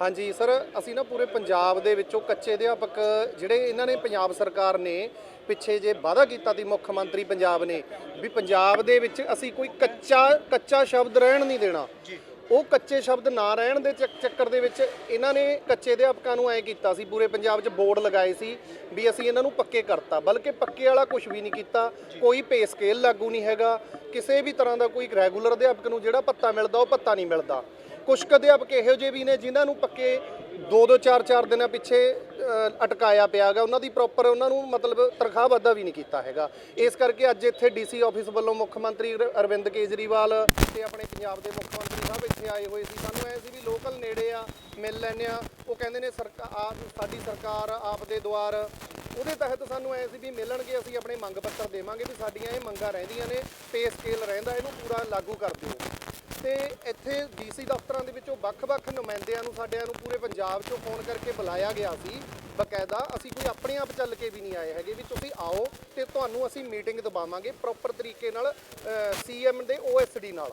ਹਾਂਜੀ ਸਰ ਅਸੀਂ ਨਾ ਪੂਰੇ ਪੰਜਾਬ ਦੇ ਵਿੱਚੋਂ ਕੱਚੇ ਅਧਿਆਪਕ ਜਿਹੜੇ ਇਹਨਾਂ ਨੇ ਪੰਜਾਬ ਸਰਕਾਰ ਨੇ ਪਿੱਛੇ ਜੇ ਵਾਅਦਾ ਕੀਤਾ ਸੀ ਮੁੱਖ ਮੰਤਰੀ ਪੰਜਾਬ ਨੇ ਵੀ ਪੰਜਾਬ ਦੇ ਵਿੱਚ ਅਸੀਂ ਕੋਈ ਕੱਚਾ ਕੱਚਾ ਸ਼ਬਦ ਰਹਿਣ ਨਹੀਂ ਦੇਣਾ। ਉਹ ਕੱਚੇ ਸ਼ਬਦ ਨਾ ਰਹਿਣ ਦੇ ਚੱਕ- ਚੱਕਰ ਦੇ ਵਿੱਚ ਇਹਨਾਂ ਨੇ ਕੱਚੇ ਅਧਿਆਪਕਾਂ ਨੂੰ ਐ ਕੀਤਾ ਸੀ ਪੂਰੇ ਪੰਜਾਬ 'ਚ ਬੋਰਡ ਲਗਾਏ ਸੀ ਵੀ ਅਸੀਂ ਇਹਨਾਂ ਨੂੰ ਪੱਕੇ ਕਰਤਾ ਬਲਕਿ ਪੱਕੇ ਵਾਲਾ ਕੁਝ ਵੀ ਨਹੀਂ ਕੀਤਾ। ਕੋਈ ਪੇ ਸਕੇਲ ਲਾਗੂ ਨਹੀਂ ਹੈਗਾ ਕਿਸੇ ਵੀ ਤਰ੍ਹਾਂ ਦਾ ਕੋਈ ਰੈਗੂਲਰ ਅਧਿਆਪਕ ਨੂੰ ਜਿਹੜਾ ਭੱਤਾ ਮਿਲਦਾ ਉਹ ਭੱਤਾ ਨਹੀਂ ਮਿਲਦਾ। ਕੁਝ ਕੁ ਅਧਿਆਪਕ ਇਹੋ ਜਿਹੇ ਵੀ ਨੇ ਜਿਨ੍ਹਾਂ ਨੂੰ ਪੱਕੇ ਦੋ ਦੋ, ਚਾਰ ਚਾਰ ਦਿਨਾਂ ਪਿੱਛੇ ਅਟਕਾਇਆ ਪਿਆ ਪਿਆਗਾ। ਉਹਨਾਂ ਦੀ ਪ੍ਰੋਪਰ ਉਹਨਾਂ ਨੂੰ ਮਤਲਬ ਤਨਖਾਹ ਵਾਧਾ ਵੀ ਨਹੀਂ ਕੀਤਾ ਹੈਗਾ। ਇਸ ਕਰਕੇ ਅੱਜ ਇੱਥੇ ਡੀਸੀ ਆਫਿਸ ਵੱਲੋਂ ਮੁੱਖ ਮੰਤਰੀ ਅਰਵਿੰਦ ਕੇਜਰੀਵਾਲ ਤੇ ਆਪਣੇ ਪੰਜਾਬ ਦੇ ਮੁੱਖ ਮੰਤਰੀ ਸਾਹਿਬ ਇੱਥੇ ਆਏ ਹੋਏ ਸੀ। ਸਾਨੂੰ ਐ ਸੀ ਵੀ ਲੋਕਲ ਨੇੜੇ ਆ, ਮਿਲ ਲੈਂਦੇ ਆ। ਉਹ ਕਹਿੰਦੇ ਨੇ ਸਰਕਾਰ ਸਾਡੀ ਸਰਕਾਰ ਆਪ ਦੇ ਦੁਆਰ। ਉਹਦੇ ਤਹਿਤ ਸਾਨੂੰ ਐ ਸੀ ਵੀ ਮਿਲਣਗੇ, ਅਸੀਂ ਆਪਣੇ ਮੰਗ ਪੱਤਰ ਦੇਵਾਂਗੇ ਵੀ ਸਾਡੀਆਂ ਇਹ ਮੰਗਾਂ ਰਹਿੰਦੀਆਂ ਨੇ ਪੇ ਸਕੇਲ ਰਹਿੰਦਾ, ਇਹਨੂੰ ਪੂਰਾ ਲਾਗੂ ਕਰ ਦਿਓ। ਤੇ ਇੱਥੇ ਡੀਸੀ ਦਫ਼ਤਰਾਂ ਦੇ ਵਿੱਚੋਂ ਵੱਖ-ਵੱਖ ਨੁਮਾਇੰਦਿਆਂ ਨੂੰ ਸਾਡਿਆਂ ਨੂੰ ਪੂਰੇ ਪੰਜਾਬ 'ਚੋਂ ਫੋਨ ਕਰਕੇ ਬੁਲਾਇਆ ਗਿਆ ਸੀ। ਬਕਾਇਦਾ ਅਸੀਂ ਕੋਈ ਆਪਣੇ ਆਪ ਚੱਲ ਕੇ ਵੀ ਨਹੀਂ ਆਏ ਹੈਗੇ ਵੀ ਤੁਸੀਂ ਆਓ ਤੇ ਤੁਹਾਨੂੰ ਅਸੀਂ ਮੀਟਿੰਗ ਦਬਾਵਾਂਗੇ ਪ੍ਰੋਪਰ ਤਰੀਕੇ ਨਾਲ ਸੀਐਮ ਦੇ ਓਐਸਡੀ ਨਾਲ।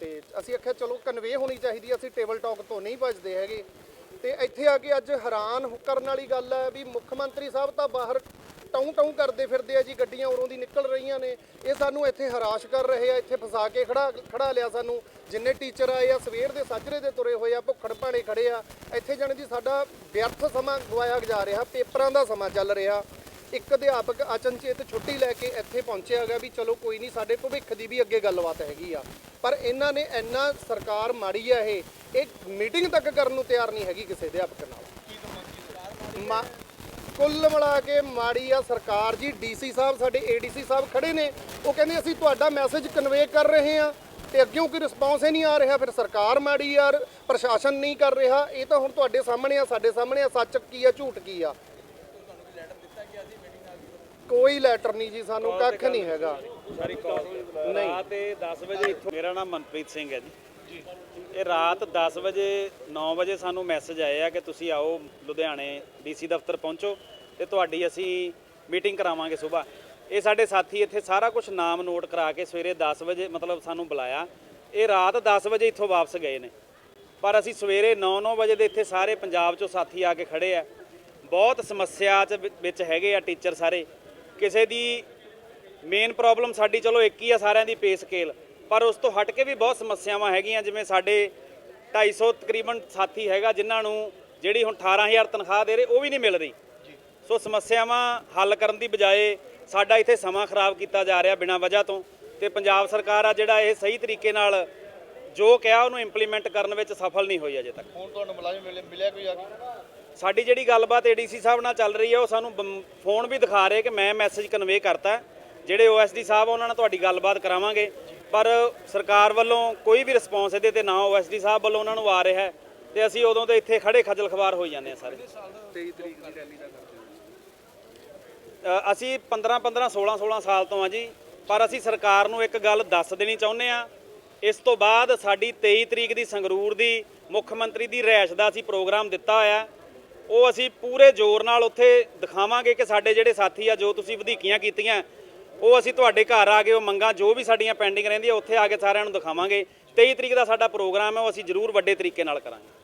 ਤੇ ਅਸੀਂ ਆਖਿਆ ਚਲੋ ਕਨਵੇ ਹੋਣੀ ਚਾਹੀਦੀ ਅਸੀਂ ਟੇਬਲ ਟਾਕ ਤੋਂ ਨਹੀਂ ਭੱਜਦੇ ਹੈਗੇ। ਤੇ ਇੱਥੇ ਆ ਕੇ ਅੱਜ ਹੈਰਾਨ ਕਰਨ ਵਾਲੀ ਗੱਲ ਹੈ ਵੀ ਮੁੱਖ ਮੰਤਰੀ ਸਾਹਿਬ ਤਾਂ ਬਾਹਰ ਟੌਂ ਟੌਂ ਕਰਦੇ ਫਿਰਦੇ ਆ ਜੀ ਗੱਡੀਆਂ ਉਰੋਂ ਦੀ ਨਿਕਲ ਰਹੀਆਂ ਨੇ। ਇਹ ਸਾਨੂੰ ਇੱਥੇ ਹਰਾਸ਼ ਕਰ ਰਹੇ ਆ ਇੱਥੇ ਫਸਾ ਕੇ ਖੜਾ ਖੜਾ ਲਿਆ ਸਾਨੂੰ। ਜਿੰਨੇ ਟੀਚਰ ਆਏ ਆ ਸਵੇਰ ਦੇ ਸਾਜਰੇ ਦੇ ਤੁਰੇ ਹੋਏ ਆ ਭੁੱਖੜ ਭਾਣੇ ਖੜੇ ਆ। ਇੱਥੇ ਜਾਣੀ ਜੀ ਸਾਡਾ ਵਿਅਰਥ ਸਮਾਂ ਗਵਾਇਆ ਜਾ ਰਿਹਾ ਪੇਪਰਾਂ ਦਾ ਸਮਾਂ ਚੱਲ ਰਿਹਾ। ਇੱਕ ਅਧਿਆਪਕ ਅਚਨਚੇਤ ਛੁੱਟੀ ਲੈ ਕੇ ਇੱਥੇ ਪਹੁੰਚਿਆ ਹੈਗਾ ਵੀ ਚਲੋ ਕੋਈ ਨਹੀਂ ਸਾਡੇ ਭਵਿੱਖ ਦੀ ਵੀ ਅੱਗੇ ਗੱਲਬਾਤ ਹੈਗੀ ਆ। ਪਰ ਇਹਨਾਂ ਨੇ ਇੰਨਾ ਸਰਕਾਰ ਮਾੜੀ ਆ ਇਹ ਇਹ ਮੀਟਿੰਗ ਤੱਕ ਕਰਨ ਨੂੰ ਤਿਆਰ ਨਹੀਂ ਹੈਗੀ ਕਿਸੇ ਅਧਿਆਪਕ ਨਾਲ। ਮਾ- ਕੁੱਲ ਮਿਲਾ ਕੇ ਮਾੜੀ ਆ ਸਰਕਾਰ ਜੀ ਡੀਸੀ ਸਾਹਿਬ ਸਾਡੇ ਏਡੀਸੀ ਸਾਹਿਬ ਖੜੇ ਨੇ। ਉਹ ਕਹਿੰਦੇ ਅਸੀਂ ਤੁਹਾਡਾ ਮੈਸੇਜ ਕਨਵੇ ਕਰ ਰਹੇ ਹਾਂ ਤੇ ਅੱਗਿਓਂ ਕੋਈ ਰਿਸਪੌਂਸ ਹੀ ਨਹੀਂ ਆ ਰਿਹਾ। ਫਿਰ ਸਰਕਾਰ ਮਾੜੀ ਯਾਰ ਪ੍ਰਸ਼ਾਸਨ ਨਹੀਂ ਕਰ ਰਿਹਾ। ਇਹ ਤਾਂ ਹੁਣ ਤੁਹਾਡੇ ਸਾਹਮਣੇ ਆ ਸਾਡੇ ਸਾਹਮਣੇ ਆ ਸੱਚ ਕੀ ਆ ਝੂਠ ਕੀ ਆ? ਕੋਈ ਲੈਟਰ ਨਹੀਂ ਜੀ ਸਾਨੂੰ ਕੱਖ ਨਹੀਂ ਹੈਗਾ। ਸਾਰੀ ਕਾਲ ਰਾਤ ਇਹ 10 ਵਜੇ ਇੱਥੋਂ ਮੇਰਾ ਨਾਮ ਮਨਪ੍ਰੀਤ ਸਿੰਘ ਹੈ ਜੀ। ਇਹ ਰਾਤ 10 ਵਜੇ 9 ਵਜੇ ਸਾਨੂੰ ਮੈਸੇਜ ਆਏ ਆ ਕਿ ਤੁਸੀਂ ਆਓ ਲੁਧਿਆਣੇ ਡੀਸੀ ਦਫ਼ਤਰ ਪਹੁੰਚੋ ਤੇ ਤੁਹਾਡੀ ਅਸੀਂ ਮੀਟਿੰਗ ਕਰਾਵਾਂਗੇ ਸਵੇਰ ਇਹ ਸਾਡੇ ਸਾਥੀ ਇੱਥੇ ਸਾਰਾ ਕੁਝ ਨਾਮ ਨੋਟ ਕਰਾ ਕੇ ਸਵੇਰੇ 10 ਵਜੇ ਮਤਲਬ ਸਾਨੂੰ ਬੁਲਾਇਆ। ਇਹ ਰਾਤ 10 ਵਜੇ ਇੱਥੋਂ ਵਾਪਸ ਗਏ ਨੇ। ਪਰ ਅਸੀਂ ਸਵੇਰੇ 9-9 ਵਜੇ ਦੇ ਇੱਥੇ ਸਾਰੇ ਪੰਜਾਬ ਚੋਂ ਸਾਥੀ ਆ ਕੇ ਖੜੇ ਆ। ਬਹੁਤ ਸਮੱਸਿਆ ਚ ਵਿ- ਵਿੱਚ ਹੈਗੇ ਆ ਟੀਚਰ ਸਾਰੇ। ਕਿਸੇ ਦੀ ਮੇਨ ਪ੍ਰੋਬਲਮ ਸਾਡੀ ਚਲੋ ਇੱਕ ਹੀ ਆ ਸਾਰਿਆਂ ਦੀ ਪੇ ਸਕੇਲ ਪਰ ਉਸ ਤੋਂ ਹਟ ਕੇ ਵੀ ਬਹੁਤ ਸਮੱਸਿਆਵਾਂ ਹੈਗੀਆਂ ਜਿਵੇਂ ਸਾਡੇ 250 ਤਕਰੀਬਨ ਸਾਥੀ ਹੈਗਾ ਜਿਨ੍ਹਾਂ ਨੂੰ ਜਿਹੜੀ ਹੁਣ 18000 ਤਨਖਾਹ ਦੇ ਰਹੇ ਉਹ ਵੀ ਨਹੀਂ ਮਿਲ ਰਹੀ। ਸੋ ਸਮੱਸਿਆਵਾਂ ਹੱਲ ਕਰਨ ਦੀ ਬਜਾਏ ਸਾਡਾ ਇੱਥੇ ਸਮਾਂ ਖਰਾਬ ਕੀਤਾ ਜਾ ਰਿਹਾ ਬਿਨਾਂ ਵਜ੍ਹਾ ਤੋਂ ਤੇ ਪੰਜਾਬ ਸਰਕਾਰ ਆ ਜਿਹੜਾ ਇਹ ਸਹੀ ਤਰੀਕੇ ਨਾਲ ਜੋ ਕਿਹਾ ਉਹਨੂੰ ਇੰਪਲੀਮੈਂਟ ਕਰਨ ਵਿੱਚ ਸਫਲ ਨਹੀਂ ਹੋਈ ਅਜੇ ਤੱਕ। ਹੁਣ ਤੁਹਾਨੂੰ ਮੁਲਾਜ਼ਮ ਮਿਲੇ ਮਿਲਿਆ ਕੋਈ ਆ ਕੇ? ਸਾਡੀ ਜਿਹੜੀ ਗੱਲਬਾਤ ਏਡੀਸੀ ਸਾਹਿਬ ਨਾਲ ਚੱਲ ਰਹੀ ਹੈ ਉਹ ਸਾਨੂੰ ਫੋਨ ਵੀ ਦਿਖਾ ਰਹੇ ਕਿ ਮੈਂ ਮੈਸੇਜ ਕਨਵੇ ਕਰਤਾ। ਜਿਹੜੇ ਓਐਸਡੀ ਸਾਹਿਬ ਉਹਨਾਂ ਨਾਲ ਤੁਹਾਡੀ ਗੱਲਬਾਤ ਕਰਾਵਾਂਗੇ। ਪਰ ਸਰਕਾਰ ਵੱਲੋਂ ਕੋਈ ਵੀ ਰਿਸਪੌਂਸ ਇਹਦੇ ਤੇ ਨਾ ਓਐਸਡੀ ਸਾਹਿਬ ਵੱਲੋਂ ਉਹਨਾਂ ਨੂੰ ਆ ਰਿਹਾ ਹੈ ਤੇ ਅਸੀਂ ਉਦੋਂ ਦੇ ਇੱਥੇ ਖੜੇ ਖੱਜਲ ਖਵਾਰ ਹੋਈ ਜਾਂਦੇ ਆ ਸਾਰੇ। 23 ਤਰੀਕ ਦੀ ਰੈਲੀ ਦਾ ਅਸੀਂ 15 15 16 16 ਸਾਲ ਤੋਂ ਆ ਜੀ ਪਰ ਅਸੀਂ ਸਰਕਾਰ ਨੂੰ ਇੱਕ ਗੱਲ ਦੱਸ ਦੇਣੀ ਚਾਹੁੰਦੇ ਆ ਇਸ ਤੋਂ ਬਾਅਦ ਸਾਡੀ 23 ਤਰੀਕ ਦੀ ਸੰਗਰੂਰ ਦੀ ਮੁੱਖ ਮੰਤਰੀ ਦੀ ਰਿਹਾਇਸ਼ ਦਾ ਅਸੀਂ ਪ੍ਰੋਗਰਾਮ ਦਿੱਤਾ ਹੋਇਆ ਉਹ ਅਸੀਂ ਪੂਰੇ ਜ਼ੋਰ ਨਾਲ ਉੱਥੇ ਦਿਖਾਵਾਂਗੇ ਕਿ ਸਾਡੇ ਜਿਹੜੇ ਸਾਥੀ ਆ ਜੋ ਤੁਸੀਂ ਵਧੀਕੀਆਂ ਕੀਤੀਆਂ ਉਹ ਅਸੀਂ ਤੁਹਾਡੇ ਘਰ ਆ ਕੇ ਉਹ ਮੰਗਾਂ ਜੋ ਵੀ ਸਾਡੀਆਂ ਪੈਂਡਿੰਗ ਰਹਿੰਦੀਆਂ, ਉੱਥੇ ਆ ਕੇ ਸਾਰਿਆਂ ਨੂੰ ਦਿਖਾਵਾਂਗੇ। 23 ਤਰੀਕ ਦਾ ਸਾਡਾ ਪ੍ਰੋਗਰਾਮ ਹੈ, ਉਹ ਅਸੀਂ ਜ਼ਰੂਰ ਵੱਡੇ ਤਰੀਕੇ ਨਾਲ ਕਰਾਂਗੇ।